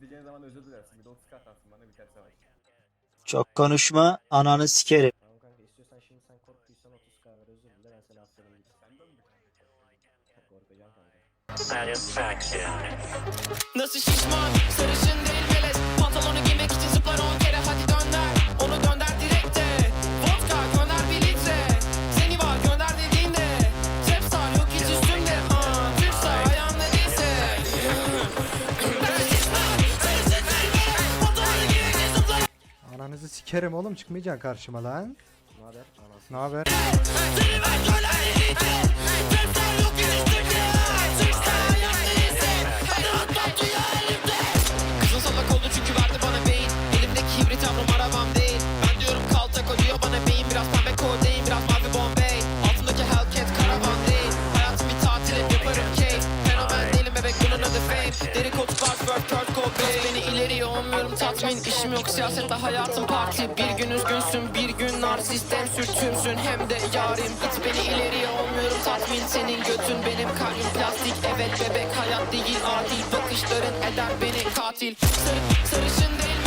Sileceğin zaman özür dilersin. Bir de 30 atarsın bana biter savaş. Çok konuşma ananı sikerim. Tamam kanka istiyorsan şimdi sen korktuysan 30 k ver özür dile ben seni affederim git. Senden mi korkacağım kanka. Nasıl şişman Türk star ayağımda değilse Hayat tatlıya elimde Kızın salak oldu çünkü verdi bana beyin. Elimdeki hibrit yavrum arabam değil. Ben diyorum kaltak o diyor bana beyin. Biraz pembe kodeyin biraz mavi bombay. Altındaki Hellcat karavan değil. Hayatım bir tatil hep yaparım keyif. Fenomen değilim bebek bunun adı fame. Deri kot tatmin İşim yok siyasette hayatım parti Bir gün üzgünsün bir gün narsistem sürtünsün. Hem de yarim Git beni ileriye olmuyorum. Tatmin Senin götün benim kalbim plastik. Evet bebek hayat değil adil Bakışların eder beni katil. Sarı, Sarışın değil